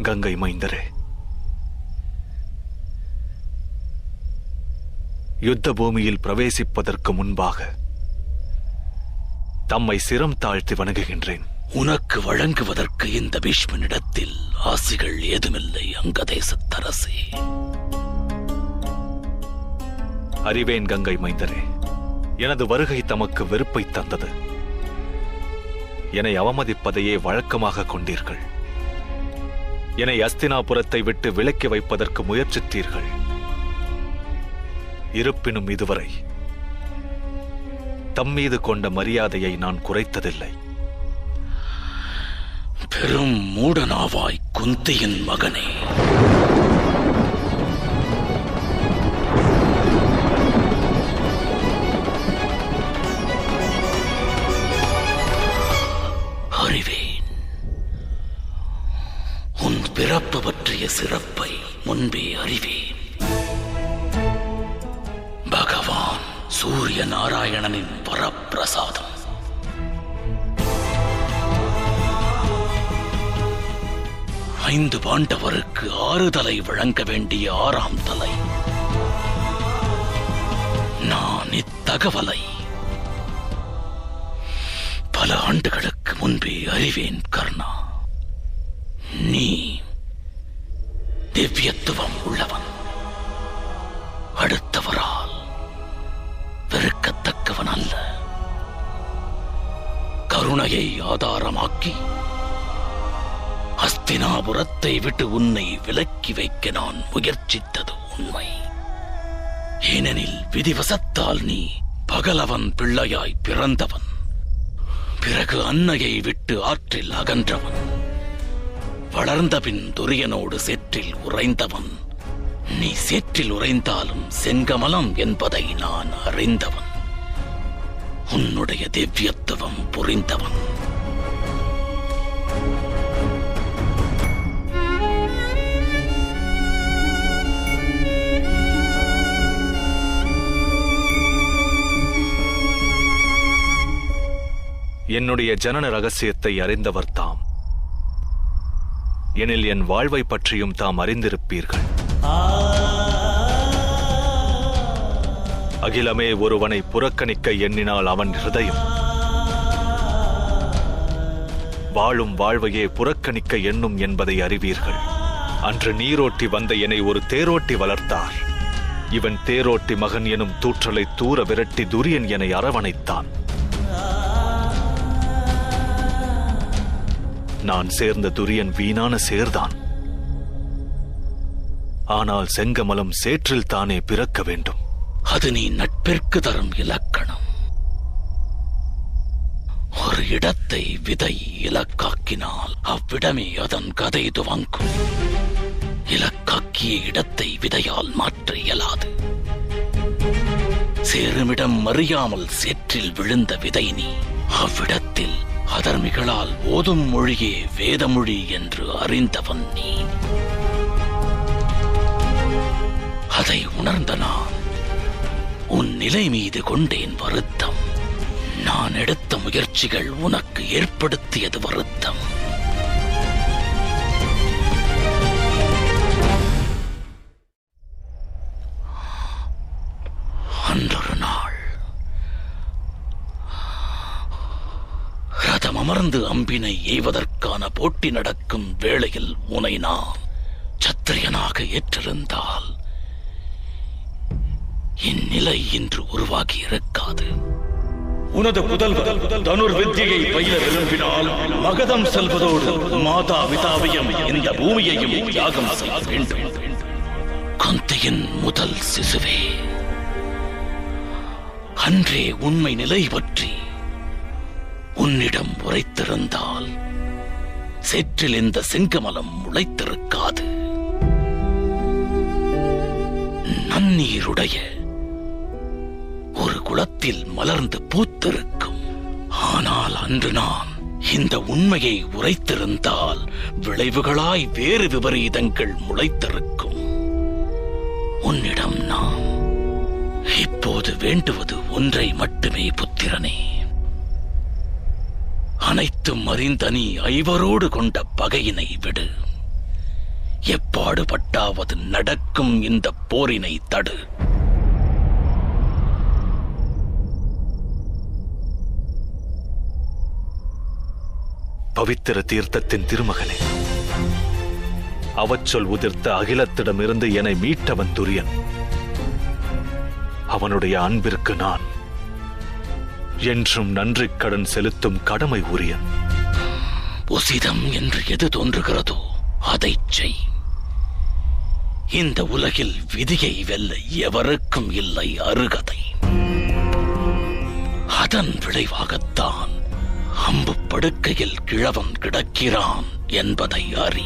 கங்கை மைந்தரே. யுத்த பூமியில் பிரவேசிப்பதற்கு முன்பாக தம்மை சிரம் தாழ்த்தி வணங்குகின்றேன். உனக்கு வழங்குவதற்கு இந்த பீஷ்மனிடத்தில் ஆசிகள் ஏதுமில்லை அங்கதேசத்தரசே அறிவேன் கங்கை மைந்தரே எனது வருகை தமக்கு வெறுப்பை தந்தது. என்னை அவமதிப்பதையே வழக்கமாக கொண்டீர்கள். என்னை அஸ்தினாபுரத்தை விட்டு விலக்கி வைப்பதற்கு முயற்சித்தீர்கள். இருப்பினும் இதுவரை தம்மீது கொண்ட மரியாதையை நான் குறைத்ததில்லை. பெரும் மூடனாவாய் குந்தியின் மகனே. பிறப்பு பற்றிய சிறப்பை முன்பே அறிவேன். பகவான் சூரிய நாராயணனின் வரப்பிரசாதம். ஐந்து பாண்டவருக்கு ஆறு தலை வழங்க வேண்டிய ஆறாம் தலை. நான் இத்தகவலை பல ஆண்டுகளுக்கு முன்பே அறிவேன் கர்ணா. நீ திவ்யத்துவம் உள்ளவன். அடுத்தவரால் வெறுக்கத்தக்கவன் அல்ல. கருணையை ஆதாரமாக்கி அஸ்தினாபுரத்தை விட்டு உன்னை விலக்கி வைக்க நான் முயற்சித்தது உண்மை. ஏனெனில் விதிவசத்தால் நீ பகலவன் பிள்ளையாய் பிறந்தவன். பிறகு அன்னையை விட்டு ஆற்றில் அகன்றவன். வளர்ந்தபின் துரியனோடு சேற்றில் உறைந்தவன். நீ சேற்றில் உறைந்தாலும் செங்கமலம் என்பதை நான் அறிந்தவன். உன்னுடைய திவ்யத்துவம் புரிந்தவன். என்னுடைய ஜனன ரகசியத்தை அறிந்தவர் தாம். எனில் என் வாழ்வை பற்றியும் தாம் அறிந்திருப்பீர்கள். அகிலமே ஒருவனை புறக்கணிக்க எண்ணினால் அவன் ஹிருதயம் வாழும் வாழ்வையே புறக்கணிக்க எண்ணும் என்பதை அறிவீர்கள். அன்று நீரோட்டி வந்த என்னை ஒரு தேரோட்டி வளர்த்தார். இவன் தேரோட்டி மகன் எனும் தூற்றலை தூர விரட்டி துரியன் என்னை அரவணைத்தான். நான் சேர்ந்த துரியன் வீணான சேர்தான். ஆனால் செங்கமலம் சேற்றில் தானே பிறக்க வேண்டும். அது நீ நட்பிற்கு தரும் இலக்கணம். ஒரு இடத்தை விதை இலக்காக்கினால் அவ்விடமே அதன் கதை துவங்கும். இலக்காக்கிய இடத்தை விதையால் மாற்ற இயலாது. சேருமிடம் அறியாமல் சேற்றில் விழுந்த விதை நீ அவ்விடத்தில் அதர்மிகளால் ஓதும் மொழியே வேதமொழி என்று அறிந்தவன் நீ. அதை உணர்ந்த நான் உன் நிலை மீது கொண்டேன் வருத்தம். நான் எடுத்த முயற்சிகள் உனக்கு ஏற்படுத்தியது வருத்தம். அமர்ந்து அம்பினை எய்வதற்கான போட்டி நடக்கும் வேளையில் உனை நான் சத்திரியனாக ஏற்றிருந்தால் இந்நிலை இன்று உருவாகி இருக்காது. உனது புதல்வர் தனுர் வித்தியை பயில விரும்பினால் மகதம் செல்வதோடு மாதா பிதாவையும் இந்த பூமியையும் தியாகம் செய்ய வேண்டும். குந்தியின் முதல் சிசுவே அன்றே உண்மை நிலை பற்றி உன்னிடம் உரைத்திருந்தால் சேற்றில் இந்த செங்கமலம் முளைத்திருக்காது. நன்னீருடைய ஒரு குளத்தில் மலர்ந்து பூத்திருக்கும். ஆனால் அன்று நான் இந்த உண்மையை உரைத்திருந்தால் விளைவுகளாய் வேறு விபரீதங்கள் முளைத்திருக்கும். உன்னிடம் நாம் இப்போது வேண்டுவது ஒன்றை மட்டுமே புத்திரனே. அனைத்தும் அறிந்தனி ஐவரோடு கொண்ட பகையினை விடு. எப்பாடுபட்டாவது நடக்கும் இந்த போரினை தடு. பவித்திர தீர்த்தத்தின் திருமகனே அவச்சொல் உதிர்த்த அகிலத்திடமிருந்து என்னை மீட்டவன் துரியன். அவனுடைய அன்பிற்கு நான் என்றும் நன்றி கடன் செலுத்தும் கடமை உரியன் உசிதம் என்று எது தோன்றுகிறதோ அதை செய். இந்த உலகில் விதியை வெல்ல எவருக்கும் இல்லை அருகதை. அதன் விளைவாகத்தான் அம்பு படுக்கையில் கிழவன் கிடக்கிறான் என்பதை அறி.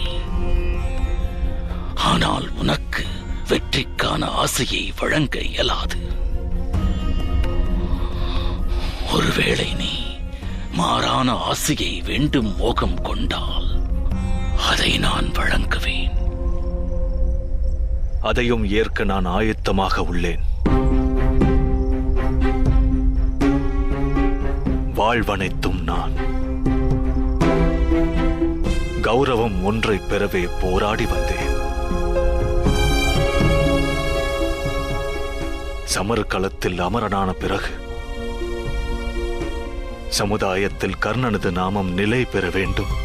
ஆனால் உனக்கு வெற்றிக்கான ஆசையை வழங்க இயலாது. மாறான ஆசையை வேண்டும் மோகம் கொண்டால் அதை நான் வழங்குவேன். அதையும் ஏற்க நான் ஆயத்தமாக உள்ளேன். வாழ்வனைத்தும் நான். கௌரவம் ஒன்றை பெறவே போராடி வந்தேன். சமர்களத்தில் அமரனான பிறகு சமுதாயத்தில் கர்ணனது நாமம் நிலை பெற வேண்டும்.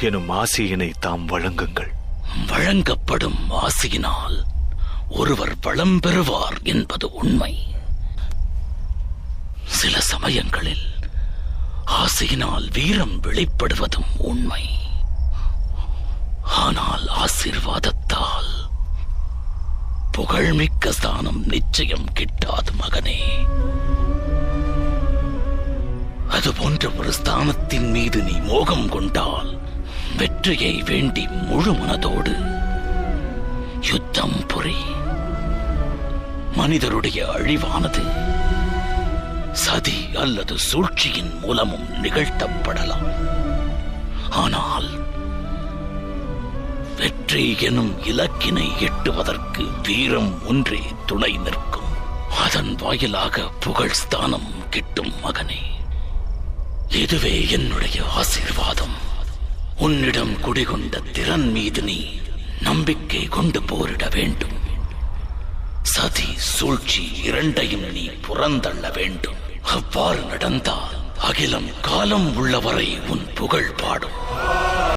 எனும் ஆசையினை தாம் வழங்குங்கள். வழங்கப்படும் ஆசையினால் ஒருவர் வளம் பெறுவார் என்பது உண்மை. சில சமயங்களில் ஆசையினால் வீரம் வெளிப்படுவதும் உண்மை. ஆனால் ஆசீர்வாதத்தை புகழ்மிக்க ஸ்தானம் நிச்சயம் கிட்டாது மகனே. அது போன்ற ஒரு ஸ்தானத்தின் மீது நீ மோகம் கொண்டால் வெற்றியை வேண்டி முழு மனதோடு யுத்தம் புரி. மனிதருடைய அழிவானது சதி அல்லது சூழ்ச்சியின் மூலமும் நிகழ்த்தப்படலாம். ஆனால் வெற்றி எனும் இலக்கினை எட்டுவதற்கு வீரம் ஒன்றே துணை நிற்கும். அதன் வாயிலாக புகழ் ஸ்தானம் கிட்டும் மகனே. இதுவே என்னுடைய ஆசீர்வாதம். உன்னிடம் குடிகொண்ட திறன் மீது நீ நம்பிக்கை கொண்டு போரிட வேண்டும். சதி சூழ்ச்சி இரண்டையும் நீ புறந்தள்ள வேண்டும். அவ்வாறு நடந்தால் அகிலம் காலம் உள்ளவரை உன் புகழ் பாடும்.